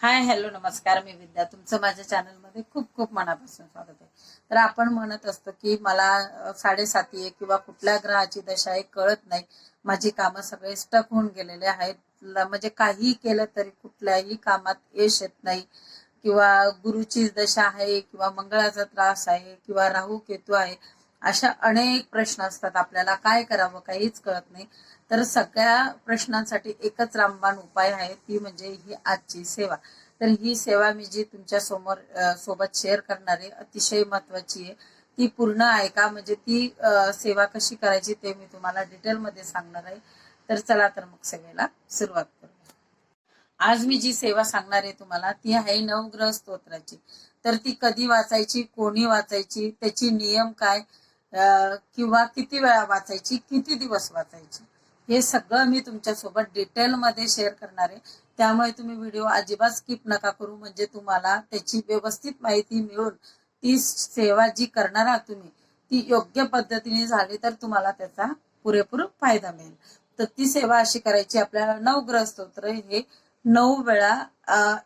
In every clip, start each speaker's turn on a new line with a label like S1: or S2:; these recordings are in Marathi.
S1: हाय हॅलो नमस्कार मी विद्या. तुमचं माझ्या चॅनलमध्ये खूप खूप मनापासून स्वागत आहे. तर आपण म्हणत असतो की मला साडेसाती आहे किंवा कुठल्या ग्रहाची दशा आहे कळत नाही. माझी कामं सगळे स्टक होऊन गेलेले आहेत. म्हणजे काही केलं तरी कुठल्याही कामात यश येत नाही. किंवा गुरुची दशा आहे किंवा मंगळाचा त्रास आहे किंवा राहू केतू आहे. अशा अनेक प्रश्न असतात. आपल्याला काय करावं काहीच कळत नाही. तर सगळ्या प्रश्नांसाठी एकच रामबाण उपाय आहे. ती म्हणजे ही आजची सेवा. तर ही सेवा मी जी तुमच्यासमोर सोबत शेअर करणार आहे अतिशय महत्वाची आहे. ती पूर्ण ऐका म्हणजे ती सेवा कशी करायची ते मी तुम्हाला डिटेलमध्ये सांगणार आहे. तर चला तर मग सेवेला सुरुवात करूया आज मी जी सेवा सांगणार आहे तुम्हाला ती आहे नवग्रह स्तोत्राची. तर ती कधी वाचायची कोणी वाचायची त्याची नियम काय किंवा किती वेळा वाचायची किती दिवस वाचायची हे सगळं मी तुमच्यासोबत डिटेलमध्ये शेअर करणार आहे. त्यामुळे तुम्ही व्हिडिओ अजिबात स्किप नका करू म्हणजे तुम्हाला त्याची व्यवस्थित माहिती मिळून ती सेवा जी करणार आहात तुम्ही ती योग्य पद्धतीने झाली तर तुम्हाला त्याचा पुरेपूर फायदा मिळेल. तर ती सेवा अशी करायची आपल्याला नवग्रह स्तोत्र हे नऊ वेळा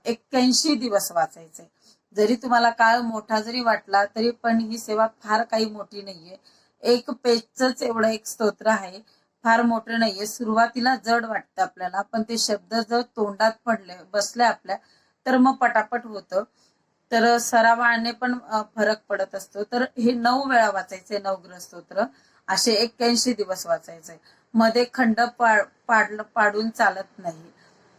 S1: एक्क्याऐंशी दिवस वाचायचे. जरी तुम्हाला काळ मोठा जरी वाटला तरी पण ही सेवा फार काही मोठी नाहीये. एक पेजच एवढं एक स्तोत्र आहे. फार मोठं नाहीये. सुरुवातीला जड वाटतं आपल्याला पण ते शब्द जर तोंडात पडले बसले आपल्या तर मग पटापट होतं. तर सरावाने पण फरक पडत असतो. तर हे नऊ वेळा वाचायचे नवग्रह स्तोत्र. असे एक्क्याऐंशी दिवस वाचायचे मध्ये खंड पाड पाडलं पाडून चालत नाही.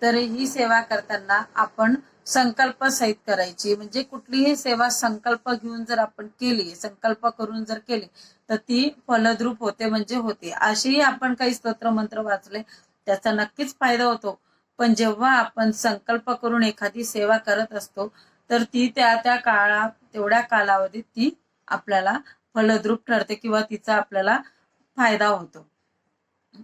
S1: तर ही सेवा करताना आपण संकल्प सहित करायची. म्हणजे कुठलीही सेवा संकल्प घेऊन जर आपण केली संकल्प करून जर केली तर ती फलद्रूप होते म्हणजे होते. असेही आपण काही स्तोत्र मंत्र वाचले त्याचा नक्कीच फायदा होतो. पण जेव्हा आपण संकल्प करून एखादी सेवा करत असतो तर ती त्या त्या काळात तेवढ्या कालावधीत ती आपल्याला फलद्रूप ठरते किंवा तिचा आपल्याला फायदा होतो.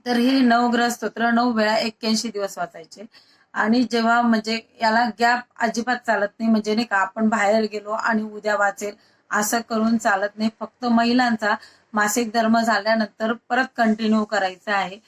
S1: तर हे नवग्रह स्तोत्र नऊ वेळा एक्क्याऐंशी दिवस वाचायचे. आणि जेव्हा म्हणजे याला गॅप अजिबात चालत नाही म्हणजे नाही का आपण बाहेर गेलो आणि उद्या वाचेल असं करून चालत नाही. फक्त महिलांचा मासिक धर्म झाल्यानंतर परत कंटिन्यू करायचा आहे.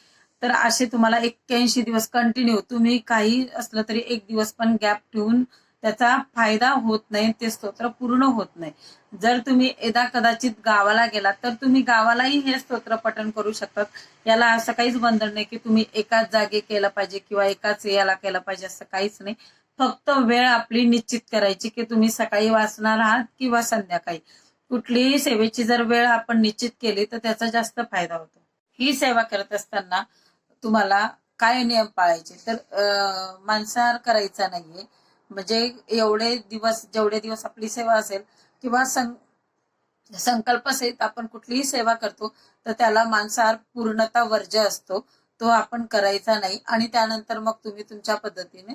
S1: तर असे तुम्हाला एक्क्याऐंशी दिवस कंटिन्यू तुम्ही काही असलं तरी एक दिवस पण गॅप ठेवून त्याचा फायदा होत नाही ते स्तोत्र पूर्ण होत नाही. जर तुम्ही एकदा कदाचित गावाला गेलात तर तुम्ही गावालाही हे स्तोत्र पठण करू शकतात. याला असं काहीच बंधन नाही की तुम्ही एकाच जागी केलं पाहिजे किंवा एकाच याला केलं पाहिजे असं काहीच नाही. फक्त वेळ आपली निश्चित करायची की तुम्ही सकाळी वाचणार आहात किंवा संध्याकाळी. कुठलीही सेवेची जर वेळ आपण निश्चित केली तर त्याचा जास्त फायदा होतो. ही सेवा करत असताना तुम्हाला काय नियम पाळायचे? तर मांसाहार करायचा नाहीये. म्हणजे एवढे दिवस जेवढे दिवस आपली सेवा असेल किंवा सं संकल्प सहित आपण कुठलीही सेवा करतो तर त्याला मांसाहार पूर्णता वर्ज असतो. तो आपण करायचा नाही आणि त्यानंतर मग तुम्ही तुमच्या पद्धतीने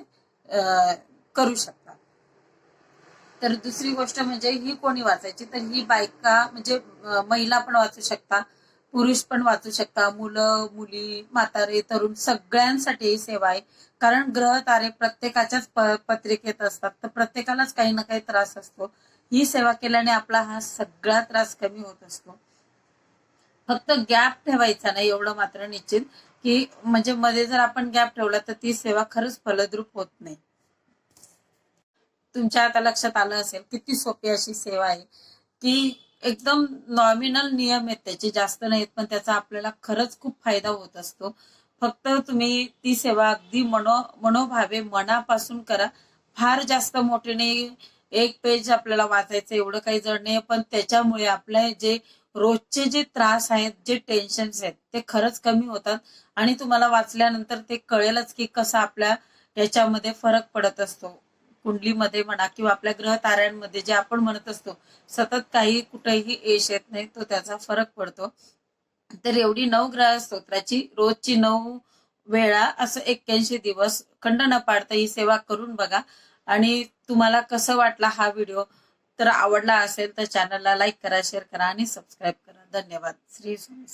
S1: अं, करू शकता. तर दुसरी गोष्ट म्हणजे ही कोणी वाचायची तर ही बायका म्हणजे महिला पण वाचू शकता. पुरुष पण वाचू शकता मुलं मुली म्हातारे तरुण सगळ्यांसाठी ही सेवा आहे. कारण ग्रह तारे प्रत्येकाच्याच पत्रिकेत असतात. तर प्रत्येकालाच काही ना काही त्रास असतो. ही सेवा केल्याने आपला हा सगळा त्रास कमी होत असतो. फक्त गॅप ठेवायचा नाही एवढं मात्र निश्चित की म्हणजे मध्ये जर आपण गॅप ठेवला तर ती सेवा खरंच फलद्रूप होत नाही. तुमच्या आता लक्षात आलं असेल किती सोपी अशी सेवा आहे की एकदम नॉमिनल नियम आहेत त्याचे जास्त नाहीत पण त्याचा आपल्याला खरंच खूप फायदा होत असतो. फक्त तुम्ही ती सेवा अगदी मनो मनोभावे मनापासून करा. फार जास्त मोठे नाही एक पेज आपल्याला वाचायचं एवढं काही जड नाही पण त्याच्यामुळे आपले जे रोजचे जे त्रास आहेत जे टेन्शन्स आहेत ते खरंच कमी होतात. आणि तुम्हाला वाचल्यानंतर ते कळेलच की कसा आपल्या याच्यामध्ये फरक पडत असतो. कुंडलीमध्ये म्हणा किंवा आपल्या ग्रह ताऱ्यांमध्ये जे आपण म्हणत असतो सतत काही कुठेही यश येत नाही तो त्याचा फरक पडतो. तर एवढी नऊ ग्रह स्तोत्राची रोजची नऊ वेळा असं एक्क्याऐंशी दिवस खंड न पाडता ही सेवा करून बघा. आणि तुम्हाला कसं वाटला हा व्हिडिओ? तर आवडला असेल तर चॅनलला लाईक करा शेअर करा आणि सबस्क्राईब करा. धन्यवाद. श्री स्वामी